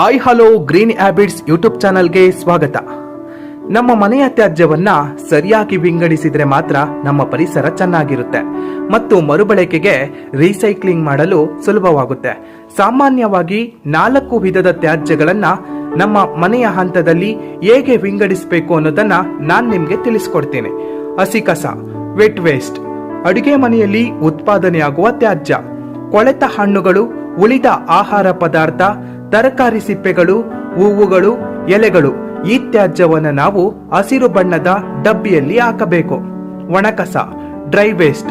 Hi hello green habits YouTube ಚಾನಲ್ಗೆ ಸ್ವಾಗತ. ನಮ್ಮ ಮನೆಯ ತ್ಯಾಜ್ಯವನ್ನ ಸರಿಯಾಗಿ ವಿಂಗಡಿಸಿದ್ರೆ ಮಾತ್ರ ನಮ್ಮ ಪರಿಸರ ಚೆನ್ನಾಗಿರುತ್ತೆ. ಮತ್ತು ಮರುಬಳಕೆಗೆ ರೀಸೈಕ್ಲಿಂಗ್ ಮಾಡಲು ಸುಲಭವಾಗುತ್ತೆ. ಸಾಮಾನ್ಯವಾಗಿ ನಾಲ್ಕು ವಿಧದ ತ್ಯಾಜ್ಯಗಳನ್ನ ನಮ್ಮ ಮನೆಯ ಹಂತದಲ್ಲಿ ಹೇಗೆ ವಿಂಗಡಿಸಬೇಕು ಅನ್ನೋದನ್ನ ನಾನು ನಿಮಗೆ ತಿಳಿಸ್ಕೊಡ್ತೇನೆ. ಹಸಿ ಕಸ ವೆಟ್ ವೇಸ್ಟ್ ಅಡುಗೆ ಮನೆಯಲ್ಲಿ ಉತ್ಪಾದನೆಯಾಗುವ ತ್ಯಾಜ್ಯ, ಕೊಳೆತ ಹಣ್ಣುಗಳು, ಉಳಿದ ಆಹಾರ ಪದಾರ್ಥ ತರಕಾರಿ ಸಿಪ್ಪೆಗಳು, ಹೂವುಗಳು, ಎಲೆಗಳು, ಈ ತ್ಯಾಜ್ಯವನ್ನು ನಾವು ಹಸಿರು ಬಣ್ಣದ ಡಬ್ಬಿಯಲ್ಲಿ ಹಾಕಬೇಕು. ಒಣಕಸ, ಡ್ರೈ ವೇಸ್ಟ್,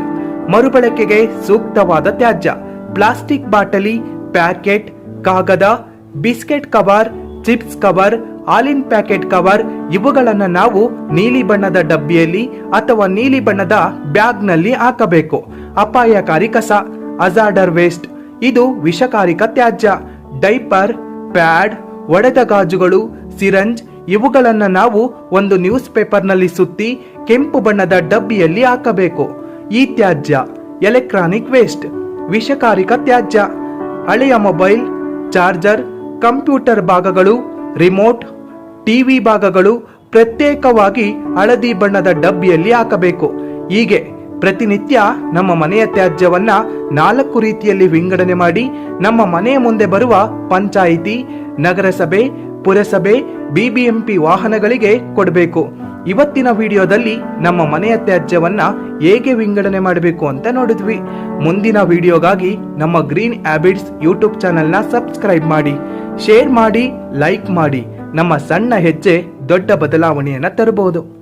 ಮರುಬಳಕೆಗೆ ಸೂಕ್ತವಾದ ತ್ಯಾಜ್ಯ. ಪ್ಲಾಸ್ಟಿಕ್ ಬಾಟಲಿ, ಪ್ಯಾಕೆಟ್, ಕಾಗದ, ಬಿಸ್ಕೆಟ್ ಕವರ್, ಚಿಪ್ಸ್ ಕವರ್, ಹಾಲಿನ ಪ್ಯಾಕೆಟ್ ಕವರ್, ಇವುಗಳನ್ನು ನಾವು ನೀಲಿ ಬಣ್ಣದ ಡಬ್ಬಿಯಲ್ಲಿ ಅಥವಾ ನೀಲಿ ಬಣ್ಣದ ಬ್ಯಾಗ್ನಲ್ಲಿ ಹಾಕಬೇಕು. ಅಪಾಯಕಾರಿ ಕಸ, ಅಜಾರ್ಡರ್ ವೇಸ್ಟ್, ಇದು ವಿಷಕಾರಿಕ ತ್ಯಾಜ್ಯ. ಡೈಪರ್, ಪ್ಯಾಡ್, ಒಡೆದ ಗಾಜುಗಳು, ಸಿರಂಜ್ ಇವುಗಳನ್ನು ನಾವು ಒಂದು ನ್ಯೂಸ್ ಪೇಪರ್ನಲ್ಲಿ ಸುತ್ತಿ ಕೆಂಪು ಬಣ್ಣದ ಡಬ್ಬಿಯಲ್ಲಿ ಹಾಕಬೇಕು. ಈ ತ್ಯಾಜ್ಯ, ಎಲೆಕ್ಟ್ರಾನಿಕ್ ವೇಸ್ಟ್, ವಿಷಕಾರಿಕ ತ್ಯಾಜ್ಯ, ಹಳೆಯ ಮೊಬೈಲ್, ಚಾರ್ಜರ್, ಕಂಪ್ಯೂಟರ್ ಭಾಗಗಳು, ರಿಮೋಟ್, ಟಿವಿ ಭಾಗಗಳು ಪ್ರತ್ಯೇಕವಾಗಿ ಹಳದಿ ಬಣ್ಣದ ಡಬ್ಬಿಯಲ್ಲಿ ಹಾಕಬೇಕು. ಹೀಗೆ ಪ್ರತಿನಿತ್ಯ ನಮ್ಮ ಮನೆಯ ತ್ಯಾಜ್ಯವನ್ನ ನಾಲ್ಕು ರೀತಿಯಲ್ಲಿ ವಿಂಗಡಣೆ ಮಾಡಿ ನಮ್ಮ ಮನೆಯ ಮುಂದೆ ಬರುವ ಪಂಚಾಯಿತಿ, ನಗರಸಭೆ, ಪುರಸಭೆ, ಬಿಬಿಎಂಪಿ ವಾಹನಗಳಿಗೆ ಕೊಡಬೇಕು. ಇವತ್ತಿನ ವಿಡಿಯೋದಲ್ಲಿ ನಮ್ಮ ಮನೆಯ ತ್ಯಾಜ್ಯವನ್ನ ಹೇಗೆ ವಿಂಗಡಣೆ ಮಾಡಬೇಕು ಅಂತ ನೋಡಿದ್ವಿ. ಮುಂದಿನ ವಿಡಿಯೋಗಾಗಿ ನಮ್ಮ ಗ್ರೀನ್ ಹ್ಯಾಬಿಟ್ಸ್ ಯೂಟ್ಯೂಬ್ ಚಾನೆಲ್ನ ಸಬ್ಸ್ಕ್ರೈಬ್ ಮಾಡಿ, ಶೇರ್ ಮಾಡಿ, ಲೈಕ್ ಮಾಡಿ. ನಮ್ಮ ಸಣ್ಣ ಹೆಜ್ಜೆ ದೊಡ್ಡ ಬದಲಾವಣೆಯನ್ನು ತರಬಹುದು.